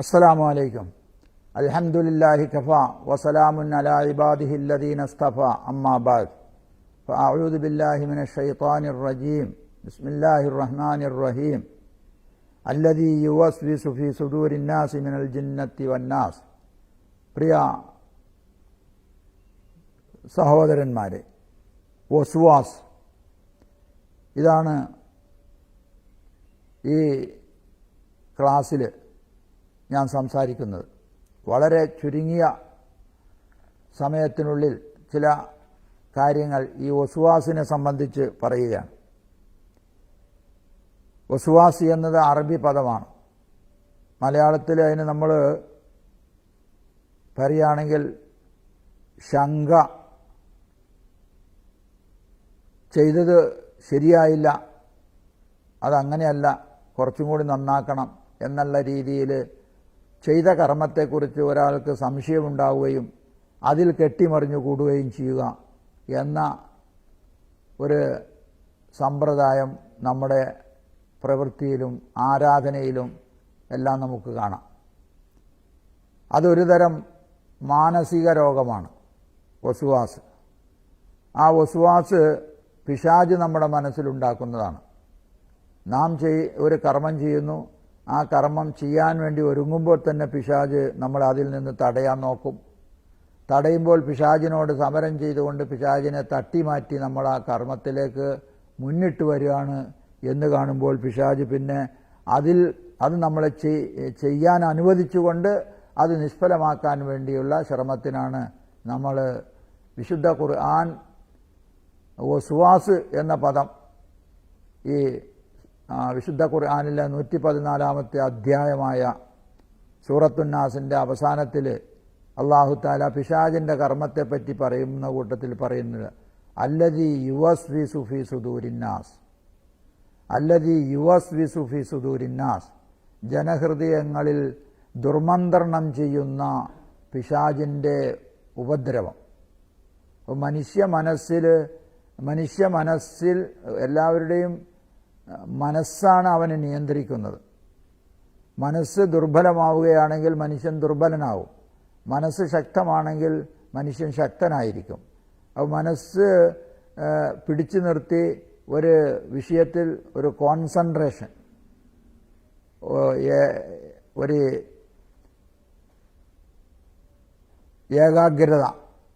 السلام عليكم الحمد لله كفى وسلام على عباده الذين اصطفى أما بعد فأعوذ بالله من الشيطان الرجيم بسم الله الرحمن الرحيم الذي يوسوس في صدور الناس من الجنة والناس പ്രിയ സഹോദരന്മാരെ വസുവാസ് ഇതാണ് ഈ ക്ലാസ്സിൽ ഞാൻ സംസാരിക്കുന്നത്. വളരെ ചുരുങ്ങിയ സമയത്തിനുള്ളിൽ ചില കാര്യങ്ങൾ ഈ വസുവാസിനെ സംബന്ധിച്ച് പറയുകയാണ്. വസുവാസി എന്നത് അറബി പദമാണ്. മലയാളത്തിൽ അതിന് നമ്മൾ പറയുകയാണെങ്കിൽ ശങ്ക ചെയ്തത് ശരിയായില്ല അതങ്ങനെയല്ല കുറച്ചും കൂടി നന്നാക്കണം എന്നുള്ള രീതിയിൽ ചെയ്ത കർമ്മത്തെക്കുറിച്ച് ഒരാൾക്ക് സംശയമുണ്ടാവുകയും അതിൽ കെട്ടിമറിഞ്ഞു കൂടുകയും ചെയ്യുക എന്ന ഒരു സമ്പ്രദായം നമ്മുടെ പ്രവൃത്തിയിലും ആരാധനയിലും എല്ലാം നമുക്ക് കാണാം. അതൊരു തരം മാനസിക രോഗമാണ് വസുവാസ്. ആ വസുവാസ് പിശാജ് നമ്മുടെ മനസ്സിലുണ്ടാക്കുന്നതാണ്. നാം ചെയ് ഒരു കർമ്മം ചെയ്യുന്നു ആ കർമ്മം ചെയ്യാൻ വേണ്ടി ഒരുങ്ങുമ്പോൾ തന്നെ പിശാജ് നമ്മൾ അതിൽ നിന്ന് തടയാൻ നോക്കും. തടയുമ്പോൾ പിശാജിനോട് സമരം ചെയ്തുകൊണ്ട് പിശാജിനെ തട്ടിമാറ്റി നമ്മൾ ആ കർമ്മത്തിലേക്ക് മുന്നിട്ട് വരികയാണ് എന്ന് കാണുമ്പോൾ പിശാജ് പിന്നെ അതിൽ അത് നമ്മളെ ചെയ്യാൻ അനുവദിച്ചുകൊണ്ട് അത് നിഷ്ഫലമാക്കാൻ വേണ്ടിയുള്ള ശ്രമത്തിനാണ് നമ്മൾ വിശുദ്ധ ഖുർആൻ സുവാസ് എന്ന പദം ഈ വിശുദ്ധ ഖുർആാനിലെ നൂറ്റി പതിനാലാമത്തെ അധ്യായമായ സൂറത്തുന്നാസിന്റെ അവസാനത്തിൽ അള്ളാഹു താല പിശാജിന്റെ കർമ്മത്തെപ്പറ്റി പറയുന്ന കൂട്ടത്തിൽ പറയുന്നത് അല്ലതി യുവസ് വി സുഫി സുദൂരിന്നാസ്. അല്ലതി യുവസ് വി സുഫി സുദൂരിന്നാസ്. ജനഹൃദയങ്ങളിൽ ദുർമന്ത്രണം ചെയ്യുന്ന പിശാജിന്റെ ഉപദ്രവം. മനുഷ്യ മനസ്സിൽ മനുഷ്യ മനസ്സിൽ എല്ലാവരുടെയും മനസ്സാണ് അവനെ നിയന്ത്രിക്കുന്നത്. മനസ്സ് ദുർബലമാവുകയാണെങ്കിൽ മനുഷ്യൻ ദുർബലനാവും. മനസ്സ് ശക്തമാണെങ്കിൽ മനുഷ്യൻ ശക്തനായിരിക്കും. അപ്പോൾ മനസ്സ് പിടിച്ചു നിർത്തി ഒരു വിഷയത്തിൽ ഒരു കോൺസെൻട്രേഷൻ ഒരു ഏകാഗ്രത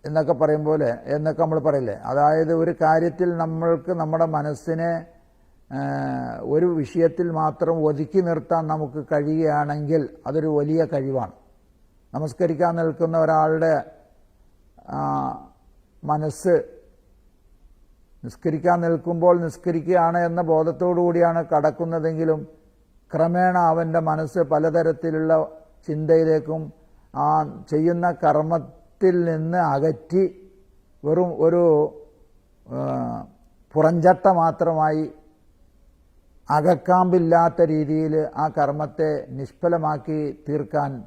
എന്നൊക്കെ പറയും പോലെ എന്നൊക്കെ നമ്മൾ പറയില്ലേ? അതായത് ഒരു കാര്യത്തിൽ നമ്മൾക്ക് നമ്മുടെ മനസ്സിനെ ഒരു വിഷയത്തിൽ മാത്രം ഒതുക്കി നിർത്താൻ നമുക്ക് കഴിയുകയാണെങ്കിൽ അതൊരു വലിയ കഴിവാണ്. നമസ്കരിക്കാൻ നിൽക്കുന്ന ഒരാളുടെ മനസ്സ് നിസ്കരിക്കാൻ നിൽക്കുമ്പോൾ നിസ്കരിക്കുകയാണ് എന്ന ബോധത്തോടു കൂടിയാണ് കടക്കുന്നതെങ്കിലും ക്രമേണ അവന്റെ മനസ്സ് പലതരത്തിലുള്ള ചിന്തയിലേക്കും ആ ചെയ്യുന്ന കർമ്മത്തിൽ നിന്ന് അകറ്റി വെറും ഒരു പുറഞ്ചട്ട മാത്രമായി അകക്കാമ്പില്ലാത്ത രീതിയിൽ ആ കർമ്മത്തെ നിഷ്ഫലമാക്കി തീർക്കാൻ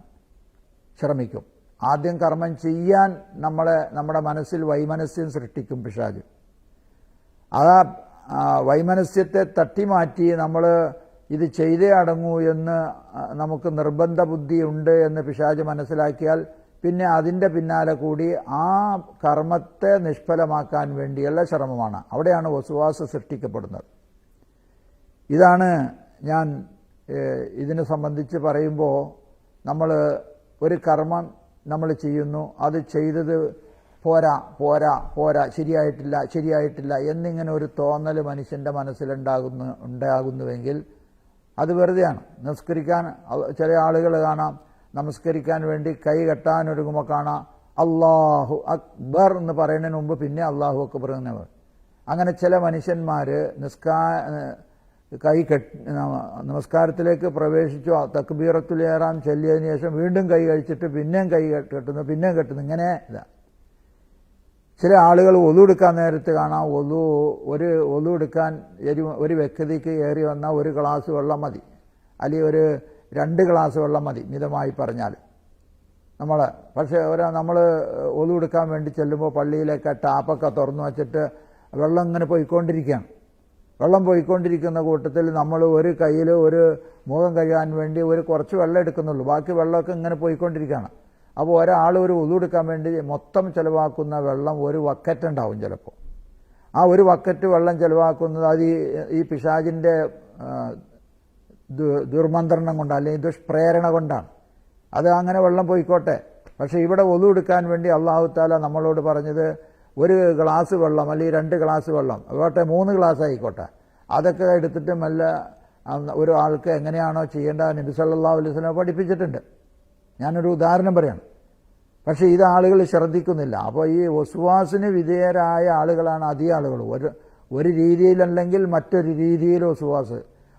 ശ്രമിക്കും. ആദ്യം കർമ്മം ചെയ്യാൻ നമ്മളെ നമ്മുടെ മനസ്സിൽ വൈമനസ്യം സൃഷ്ടിക്കും പിശാജ് അത് വൈമനസ്യത്തെ തട്ടിമാറ്റി നമ്മൾ ഇത് ചെയ്തേ അടങ്ങൂ എന്ന് നമുക്ക് നിർബന്ധ ബുദ്ധി ഉണ്ട് എന്ന് പിശാജ് മനസ്സിലാക്കിയാൽ പിന്നെ അതിന്റെ പിന്നാലെ കൂടി ആ കർമ്മത്തെ നിഷ്ഫലമാക്കാൻ വേണ്ടിയുള്ള ശ്രമമാണ്. അവിടെയാണ് വസുവാസ സൃഷ്ടിക്കപ്പെടുന്നത്. ഇതാണ് ഞാൻ ഇതിനെ സംബന്ധിച്ച് പറയുമ്പോൾ നമ്മൾ ഒരു കർമ്മം നമ്മൾ ചെയ്യുന്നു അത് ചെയ്തത് പോരാ പോരാ പോരാ ശരിയായിട്ടില്ല ശരിയായിട്ടില്ല എന്നിങ്ങനെ ഒരു തോന്നൽ മനുഷ്യന്റെ മനസ്സിലുണ്ടാകുന്നു ഉണ്ടാകുന്നുവെങ്കിൽ അത് വെറുതെയാണ്. നമസ്കരിക്കാൻ ചില ആളുകൾ കാണാം നമസ്കരിക്കാൻ വേണ്ടി കൈ കെട്ടാൻ ഒരുങ്ങുമ്പോൾ കാണാം അള്ളാഹു അക്ബർ എന്ന് പറയുന്നതിന് മുമ്പ് പിന്നെ അള്ളാഹു അക്ബർ എന്ന് അങ്ങനെ ചില മനുഷ്യന്മാർ നിസ്കാ കൈ കെട്ട് നമസ്കാരത്തിലേക്ക് പ്രവേശിച്ചു. തക്ബീറത്തുലേറാം ചൊല്ലിയതിന് ശേഷം വീണ്ടും കൈ കഴിച്ചിട്ട് പിന്നെയും കൈ കെട്ടുന്നു പിന്നെയും കെട്ടുന്നു. ഇങ്ങനെ ഇതാ. ചില ആളുകൾ ഒതു എടുക്കാൻ നേരത്ത് കാണാം. ഒതു ഒരു ഒതു എടുക്കാൻ എരി ഒരു വ്യക്തിക്ക് ഏറി വന്നാൽ ഒരു ഗ്ലാസ് വെള്ളം മതി. അല്ലെങ്കിൽ ഒരു രണ്ട് ഗ്ലാസ് വെള്ളം മതി മിതമായി പറഞ്ഞാൽ. നമ്മൾ പക്ഷേ ഒരു നമ്മൾ ഒതു എടുക്കാൻ വേണ്ടി ചെല്ലുമ്പോൾ പള്ളിയിലേക്ക് ടാപ്പൊക്കെ തുറന്നു വച്ചിട്ട് വെള്ളം ഇങ്ങനെ പോയിക്കൊണ്ടിരിക്കുകയാണ്. വെള്ളം പോയിക്കൊണ്ടിരിക്കുന്ന കൂട്ടത്തിൽ നമ്മൾ ഒരു കയ്യിൽ ഒരു മുഖം കഴുകാൻ വേണ്ടി ഒരു കുറച്ച് വെള്ളം എടുക്കുന്നുള്ളൂ. ബാക്കി വെള്ളമൊക്കെ ഇങ്ങനെ പോയിക്കൊണ്ടിരിക്കുകയാണ്. അപ്പോൾ ഒരാൾ ഒരു ഉതുടുക്കാൻ വേണ്ടി മൊത്തം ചിലവാക്കുന്ന വെള്ളം ഒരു വക്കറ്റ് ഉണ്ടാവും ചിലപ്പോൾ. ആ ഒരു വക്കറ്റ് വെള്ളം ചിലവാക്കുന്നത് അത് ഈ ഈ പിശാജിന്റെ ദുർമന്ത്രണം കൊണ്ട് അല്ലെങ്കിൽ ദുഷ്പ്രേരണ കൊണ്ടാണ്. അത് അങ്ങനെ വെള്ളം പോയിക്കോട്ടെ. പക്ഷേ ഇവിടെ ഒതു എടുക്കാൻ വേണ്ടി അള്ളാഹു താല നമ്മളോട് പറഞ്ഞത് ഒരു ഗ്ലാസ് വെള്ളം അല്ലെങ്കിൽ രണ്ട് ഗ്ലാസ് വെള്ളം അതുപോട്ടെ മൂന്ന് ഗ്ലാസ് ആയിക്കോട്ടെ. അതൊക്കെ എടുത്തിട്ട് നല്ല ഒരാൾക്ക് എങ്ങനെയാണോ ചെയ്യേണ്ടത് നബി വസല്ലം പഠിപ്പിച്ചിട്ടുണ്ട്. ഞാനൊരു ഉദാഹരണം പറയാണ്. പക്ഷേ ഇത് ആളുകൾ ശ്രദ്ധിക്കുന്നില്ല. അപ്പോൾ ഈ ഒസുവാസിന് വിധേയരായ ആളുകളാണ് അധിക ആളുകൾ. ഒരു ഒരു രീതിയിലല്ലെങ്കിൽ മറ്റൊരു രീതിയിൽ ഒസുവാസ്.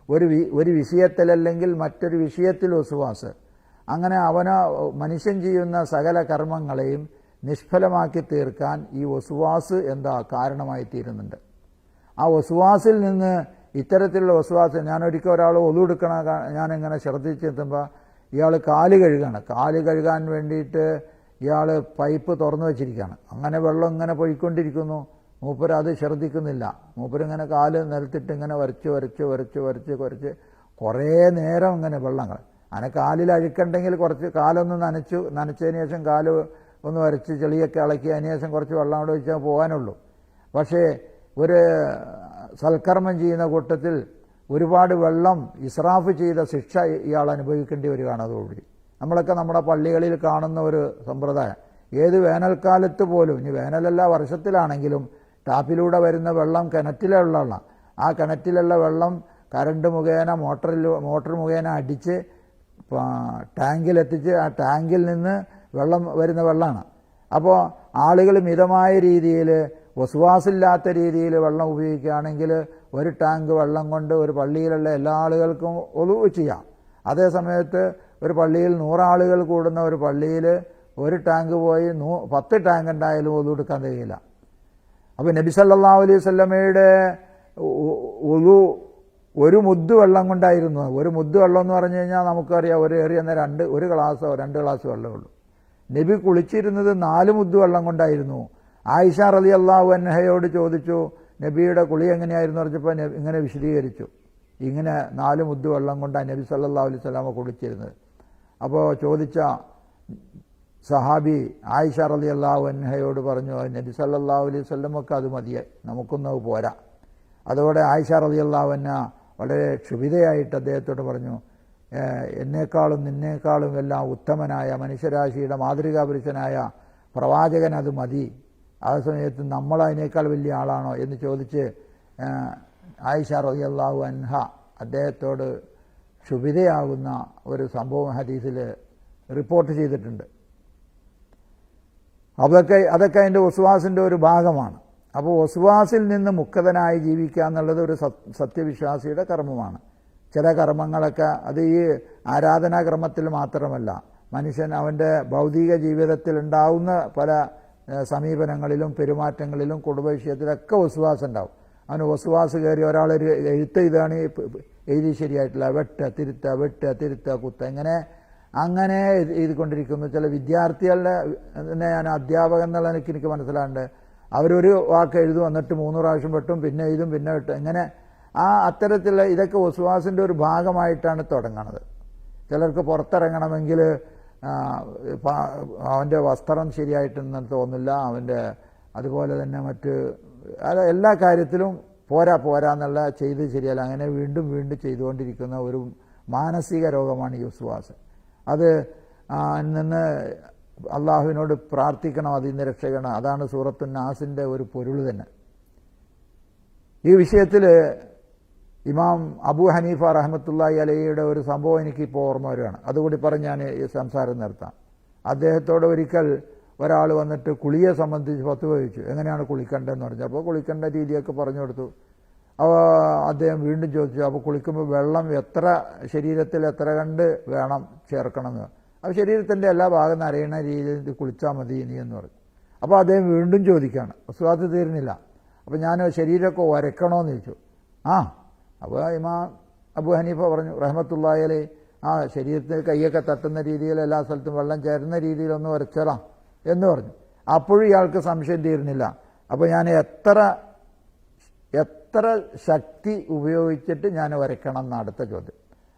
ഒരു ഒരു വിഷയത്തിലല്ലെങ്കിൽ മറ്റൊരു വിഷയത്തിൽ ഒസുവാസ്. അങ്ങനെ അവന മനുഷ്യൻ ചെയ്യുന്ന സകല കർമ്മങ്ങളെയും നിഷ്ഫലമാക്കി തീർക്കാൻ ഈ ഒസുവാസ് എന്താ കാരണമായി തീരുന്നുണ്ട്. ആ ഒസുവാസിൽ നിന്ന് ഇത്തരത്തിലുള്ള ഒസുവാസ് ഞാൻ ഒരിക്കൽ ഒരാൾ ഒതുകൊടുക്കണ ഞാനിങ്ങനെ ശ്രദ്ധിച്ചെത്തുമ്പോൾ ഇയാൾ കാൽ കഴുകാണ്. കാൽ കഴുകാൻ വേണ്ടിയിട്ട് ഇയാൾ പൈപ്പ് തുറന്നു വെച്ചിരിക്കുകയാണ് അങ്ങനെ വെള്ളം ഇങ്ങനെ പോയിക്കൊണ്ടിരിക്കുന്നു. മൂപ്പർ അത് ശ്രദ്ധിക്കുന്നില്ല. മൂപ്പരിങ്ങനെ കാൽ നിലത്തിട്ട് ഇങ്ങനെ വരച്ച് വരച്ച് വരച്ച് വരച്ച് കുറച്ച് കുറേ നേരം ഇങ്ങനെ വെള്ളങ്ങൾ. അങ്ങനെ കാലിൽ അഴുക്കുണ്ടെങ്കിൽ കുറച്ച് കാലൊന്ന് നനച്ചു നനച്ചതിന് ശേഷം കാൽ ഒന്ന് വരച്ച് ചെളിയൊക്കെ ഇളക്കി അതിന് കുറച്ച് വെള്ളം അവിടെ വെച്ചാൽ പോകാനുള്ളൂ. പക്ഷേ ഒരു സൽക്കർമ്മം ചെയ്യുന്ന കൂട്ടത്തിൽ ഒരുപാട് വെള്ളം ഇസ്രാഫ് ചെയ്ത ശിക്ഷ ഇയാൾ അനുഭവിക്കേണ്ടി വരികയാണ് അതോടുകൂടി. നമ്മളൊക്കെ നമ്മുടെ പള്ളികളിൽ കാണുന്ന ഒരു സമ്പ്രദായം. ഏത് വേനൽക്കാലത്ത് പോലും ഇനി വേനലല്ല വർഷത്തിലാണെങ്കിലും ടാപ്പിലൂടെ വരുന്ന വെള്ളം കിണറ്റിലുള്ള വെള്ളം ആ കിണറ്റിലുള്ള വെള്ളം കറണ്ട് മുഖേന മോട്ടറിൽ മോട്ടർ മുഖേന അടിച്ച് ടാങ്കിലെത്തിച്ച് ആ ടാങ്കിൽ നിന്ന് വെള്ളം വരുന്ന വെള്ളമാണ് അപ്പോൾ ആളുകൾ മിതമായ രീതിയിൽ വസുവാസില്ലാത്ത രീതിയിൽ വെള്ളം ഉപയോഗിക്കുകയാണെങ്കിൽ ഒരു ടാങ്ക് വെള്ളം കൊണ്ട് ഒരു പള്ളിയിലുള്ള എല്ലാ ആളുകൾക്കും ഒതുവ് ചെയ്യാം. അതേ സമയത്ത് ഒരു പള്ളിയിൽ നൂറാളുകൾ കൂടുന്ന ഒരു പള്ളിയിൽ ഒരു ടാങ്ക് പോയി നൂ പത്ത് ടാങ്ക് ഉണ്ടായാലും ഒതു എടുക്കാൻ കഴിയില്ല. അപ്പോൾ നബി സല്ലാ അലൈഹി സ്വല്ലമ്മയുടെ ഒതു ഒരു മുദ്ദ് വെള്ളം കൊണ്ടായിരുന്നു. ഒരു മുദ്ദ് വെള്ളം എന്ന് പറഞ്ഞു കഴിഞ്ഞാൽ നമുക്കറിയാം ഒരു എറിയുന്ന രണ്ട് ഒരു ഗ്ലാസ്സോ രണ്ട് ഗ്ലാസ് വെള്ളമേ ഉള്ളൂ. നബി കുളിച്ചിരുന്നത് നാല് മുദ്ദു വെള്ളം കൊണ്ടായിരുന്നു. ആയിഷ റലി അള്ളാഹു അന്നഹയോട് ചോദിച്ചു നബിയുടെ കുളി എങ്ങനെയായിരുന്നു? പറഞ്ഞപ്പോൾ ഇങ്ങനെ വിശദീകരിച്ചു. ഇങ്ങനെ നാല് മുദ്ദു വെള്ളം കൊണ്ടാണ് നബി സല്ലാ അലൈഹി സ്വലാമ കുളിച്ചിരുന്നത്. അപ്പോൾ ചോദിച്ച സഹാബി ആയിഷ റലി അള്ളാഹു അന്നഹയോട് പറഞ്ഞു നബി സല്ലാ അലൈഹി സ്വല്ലമൊക്കെ അത് മതിയെ നമുക്കൊന്ന് പോരാ. അതോടെ ആയിഷ റലി അള്ളാഹു അന്ന വളരെ ക്ഷുഭിതയായിട്ട് അദ്ദേഹത്തോട് പറഞ്ഞു എന്നേക്കാളും നിന്നേക്കാളും എല്ലാം ഉത്തമനായ മനുഷ്യരാശിയുടെ മാതൃകാ പുരുഷനായ പ്രവാചകൻ അത് മതി. ആ സമയത്ത് നമ്മൾ അതിനേക്കാൾ വലിയ ആളാണോ എന്ന് ചോദിച്ച് ആയിഷ റളിയല്ലാഹു അൻഹ അദ്ദേഹത്തോട് ക്ഷുഭിതയാകുന്ന ഒരു സംഭവം ഹദീസിൽ റിപ്പോർട്ട് ചെയ്തിട്ടുണ്ട്. അതൊക്കെ അതൊക്കെ അതിന്റെ ഒസുവാസിന്റെ ഒരു ഭാഗമാണ്. അപ്പോൾ ഒസുവാസിൽ നിന്ന് മുക്തനായി ജീവിക്കുക എന്നുള്ളത് ഒരു സത്യവിശ്വാസിയുടെ കർമ്മമാണ്. ചില കർമ്മങ്ങളൊക്കെ അത് ഈ ആരാധനാക്രമത്തിൽ മാത്രമല്ല. മനുഷ്യൻ അവന്റെ ഭൗതിക ജീവിതത്തിൽ ഉണ്ടാവുന്ന പല സമീപനങ്ങളിലും പെരുമാറ്റങ്ങളിലും കുടുംബവിഷയത്തിലൊക്കെ വസുവാസം ഉണ്ടാവും അവന് വസുവാസ് കയറി ഒരാളൊരു എഴുത്ത് ഇതാണ് എഴുതി ശരിയായിട്ടില്ല. വെട്ട തിരുത്ത വെട്ട തിരുത്ത കുത്ത ഇങ്ങനെ അങ്ങനെ എഴുതിക്കൊണ്ടിരിക്കുന്നു. ചില വിദ്യാർത്ഥികളുടെ തന്നെ ഞാൻ അധ്യാപകൻ എന്നുള്ള എനിക്ക് എനിക്ക് മനസ്സിലാകുന്നുണ്ട് അവരൊരു വാക്ക് എഴുതും എന്നിട്ട് മൂന്ന് പ്രാവശ്യം വെട്ടും പിന്നെ എഴുതും പിന്നെ വെട്ടും ഇങ്ങനെ ആ അത്തരത്തിലുള്ള ഇതൊക്കെ ഉസ്വാസിന്റെ ഒരു ഭാഗമായിട്ടാണ് തുടങ്ങുന്നത് ചിലർക്ക് പുറത്തിറങ്ങണമെങ്കിൽ അവന്റെ വസ്ത്രം ശരിയായിട്ടെന്ന് തോന്നില്ല അവന്റെ അതുപോലെ തന്നെ മറ്റ് എല്ലാ കാര്യത്തിലും പോരാ പോരാ എന്നുള്ള ചെയ്ത് ശരിയല്ല. അങ്ങനെ വീണ്ടും വീണ്ടും ചെയ്തുകൊണ്ടിരിക്കുന്ന ഒരു മാനസിക രോഗമാണ് ഈ ഉസ്വാസ്. അത് നിന്ന് അള്ളാഹുവിനോട് പ്രാർത്ഥിക്കണം അതിൽ നിന്ന് രക്ഷകണം അതാണ് സൂറത്തു നാസിന്റെ ഒരു പൊരുൾ തന്നെ. ഈ വിഷയത്തിൽ ഇമാം അബു ഹനീഫ റഹമത്തുല്ലായി അലയുടെ ഒരു സംഭവം എനിക്കിപ്പോൾ ഓർമ്മ വരികയാണ്. അതുകൂടി പറഞ്ഞ് ഞാൻ ഈ സംസാരം നിർത്താം. അദ്ദേഹത്തോട് ഒരിക്കൽ ഒരാൾ വന്നിട്ട് കുളിയെ സംബന്ധിച്ച് പത്ത് ചോദിച്ചു. എങ്ങനെയാണ് കുളിക്കേണ്ടതെന്ന് പറഞ്ഞു. അപ്പോൾ കുളിക്കേണ്ട രീതിയൊക്കെ പറഞ്ഞു കൊടുത്തു. അപ്പോൾ അദ്ദേഹം വീണ്ടും ചോദിച്ചു അപ്പോൾ കുളിക്കുമ്പോൾ വെള്ളം എത്ര ശരീരത്തിൽ എത്ര കണ്ട് വേണം ചേർക്കണമെന്ന്? അപ്പോൾ ശരീരത്തിന്റെ എല്ലാ ഭാഗം അറിയണ രീതിയിൽ കുളിച്ചാൽ മതി ഇനി എന്ന് പറഞ്ഞു. അപ്പോൾ അദ്ദേഹം വീണ്ടും ചോദിക്കുകയാണ്. സ്വാദ് തീരുന്നില്ല അപ്പോൾ ഞാൻ ശരീരമൊക്കെ ഉരക്കണമെന്ന് ചോദിച്ചു. ആ അപ്പോൾ ഇമാ അബു ഹനീഫ പറഞ്ഞു റഹമത്തുള്ളായാലേ ആ ശരീരത്തിൽ കൈയൊക്കെ തട്ടുന്ന രീതിയിൽ എല്ലാ സ്ഥലത്തും വെള്ളം ചേരുന്ന രീതിയിലൊന്ന് വരച്ചോളാം എന്ന് പറഞ്ഞു. അപ്പോഴും ഇയാൾക്ക് സംശയം തീരുന്നില്ല അപ്പോൾ ഞാൻ എത്ര എത്ര ശക്തി ഉപയോഗിച്ചിട്ട് ഞാൻ വരയ്ക്കണം എന്ന അടുത്ത ചോദ്യം.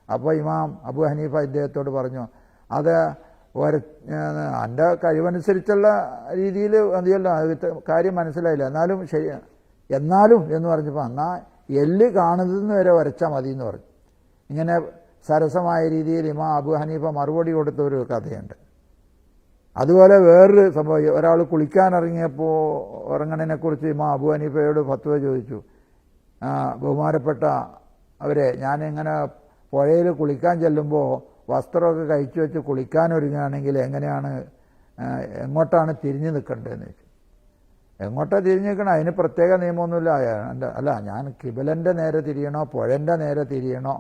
അപ്പോൾ ഇമാം അബു ഹനീഫ ഇദ്ദേഹത്തോട് പറഞ്ഞു അത് വര എന്റെ കഴിവനുസരിച്ചുള്ള രീതിയിൽ മതിയല്ല അത് കാര്യം മനസ്സിലായില്ല. എന്നാലും ശരി എന്നാലും എന്ന് പറഞ്ഞപ്പോൾ എന്നാ എല്ല് കാണുന്നതെന്ന് വരെ വരച്ചാൽ മതി എന്ന് പറഞ്ഞു. ഇങ്ങനെ സരസമായ രീതിയിൽ ഇമാം അബു ഹനീഫ മറുപടി കൊടുത്ത ഒരു കഥയുണ്ട്. അതുപോലെ വേറൊരു സംഭവം ഒരാൾ കുളിക്കാൻ ഇറങ്ങിയപ്പോൾ ഇറങ്ങണതിനെക്കുറിച്ച് ഇമാം അബു ഹനീഫയോട് ഫത്വ ചോദിച്ചു. ബഹുമാനപ്പെട്ട അവരെ ഞാനിങ്ങനെ പുഴയിൽ കുളിക്കാൻ ചെല്ലുമ്പോൾ വസ്ത്രമൊക്കെ കഴിച്ചു വെച്ച് കുളിക്കാൻ ഒരുങ്ങുകയാണെങ്കിൽ എങ്ങനെയാണ് എങ്ങോട്ടാണ് തിരിഞ്ഞു നിൽക്കേണ്ടതെന്ന് ചോദിച്ചു. എങ്ങോട്ടാ തിരിഞ്ഞിരിക്കണം? അതിന് പ്രത്യേക നിയമമൊന്നുമില്ല. അല്ല ഞാൻ കിബലന്റെ നേരെ തിരിയണോ? പുഴന്റെ നേരെ തിരിയണോ?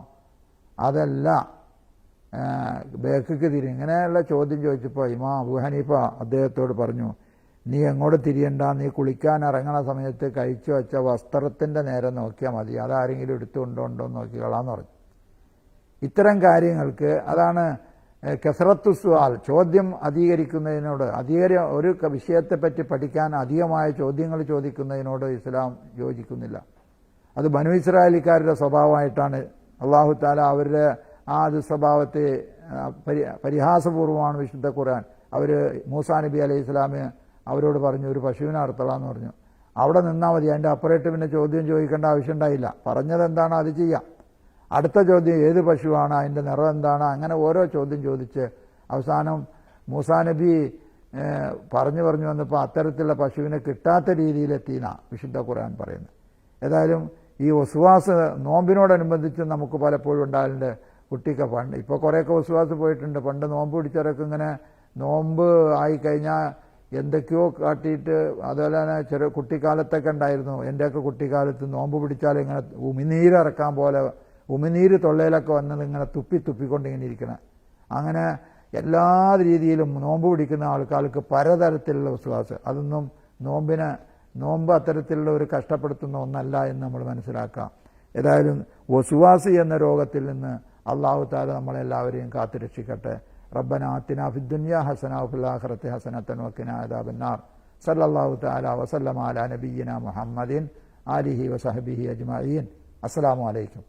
അതല്ല. ബേക്കിക്ക് തിരി ഇങ്ങനെയുള്ള ചോദ്യം ചോദിച്ചപ്പോൾ ഇമാ അബു ഹനീഫ അദ്ദേഹത്തോട് പറഞ്ഞു നീ എങ്ങോട്ട് തിരിയണ്ട? നീ കുളിക്കാൻ ഇറങ്ങണ സമയത്ത് കഴിച്ചു വെച്ച വസ്ത്രത്തിന്റെ നേരെ നോക്കിയാൽ മതി. അതാരെങ്കിലും എടുത്തുകൊണ്ടോ ഉണ്ടോ നോക്കിക്കളാന്ന് പറഞ്ഞു. ഇത്തരം കാര്യങ്ങൾക്ക് അതാണ് കസറത്തു സ്വാൽ ചോദ്യം അധികരിക്കുന്നതിനോട് അധികര ഒരു വിഷയത്തെപ്പറ്റി പഠിക്കാൻ അധികമായ ചോദ്യങ്ങൾ ചോദിക്കുന്നതിനോട് ഇസ്ലാം യോജിക്കുന്നില്ല. അത് ബനു ഇസ്രായേലിക്കാരുടെ സ്വഭാവമായിട്ടാണ്. അള്ളാഹു താല അവരുടെ ആ അത് സ്വഭാവത്തെ ആ, പരി പരിഹാസപൂർവമാണ് വിശുദ്ധ ഖുർആൻ. അവർ മൂസാ നബി അലൈഹി ഇസ്ലാമെ അവരോട് പറഞ്ഞു ഒരു പശുവിനെ അറുത്തളാന്ന് പറഞ്ഞു. അവിടെ നിന്നാൽ മതി അതിന്റെ അപ്പുറമായിട്ട് പിന്നെ ചോദ്യം ചോദിക്കേണ്ട ആവശ്യം ഉണ്ടായില്ല. പറഞ്ഞത് എന്താണോ അത് ചെയ്യാം. അടുത്ത ചോദ്യം ഏത് പശുവാണ് അതിന്റെ നിറം എന്താണ്? അങ്ങനെ ഓരോ ചോദ്യം ചോദിച്ച് അവസാനം മൂസാ നബി പറഞ്ഞു പറഞ്ഞു വന്നപ്പോൾ അത്തരത്തിലുള്ള പശുവിനെ കിട്ടാത്ത രീതിയിലെത്തിയെന്നാണ് വിശുദ്ധ ഖുർആൻ പറയുന്നത്. ഏതായാലും ഈ ഒസുവാസ് നോമ്പിനോടനുബന്ധിച്ച് നമുക്ക് പലപ്പോഴും ഉണ്ടാകലുണ്ട്. കുട്ടിക്ക് പണ്ട് ഇപ്പോൾ കുറേയൊക്കെ ഒസുവാസ് പോയിട്ടുണ്ട്. പണ്ട് നോമ്പ് പിടിച്ചവരൊക്കെ ഇങ്ങനെ നോമ്പ് ആയിക്കഴിഞ്ഞാൽ എന്തൊക്കെയോ കാട്ടിയിട്ട് അതുപോലെ തന്നെ ചെറിയ കുട്ടിക്കാലത്തൊക്കെ ഉണ്ടായിരുന്നു. എന്റെയൊക്കെ കുട്ടിക്കാലത്ത് നോമ്പ് പിടിച്ചാൽ ഇങ്ങനെ ഉമിനീരിറക്കാൻ പോലെ ഉമിനീര് തൊള്ളയിലൊക്കെ വന്നത് ഇങ്ങനെ തുപ്പി തുപ്പിക്കൊണ്ട് ഇങ്ങനെ ഇരിക്കണം. അങ്ങനെ എല്ലാ രീതിയിലും നോമ്പ് പിടിക്കുന്ന ആൾക്കാർക്ക് പലതരത്തിലുള്ള വിശ്വാസം. അതൊന്നും നോമ്പിനെ നോമ്പ് അത്തരത്തിലുള്ള ഒരു കഷ്ടപ്പെടുത്തുന്ന ഒന്നല്ല എന്ന് നമ്മൾ മനസ്സിലാക്കാം. ഏതായാലും വസുവാസി എന്ന രോഗത്തിൽ നിന്ന് അള്ളാഹു താല നമ്മളെല്ലാവരെയും കാത്തുരക്ഷിക്കട്ടെ റബ്ബന ആത്തിന ഫിദ്ദുനിയ ഹസന ആഖിറതി ഹസനത്തൻ വക്കിന അദാബന്നാർ സല്ലല്ലാഹു തആല വസല്ലമാല നബിയ്യിന മുഹമ്മദിൻ ആലിഹി വസഹബിഹി അജ്മീൻ അസ്സലാമു അലൈക്കും.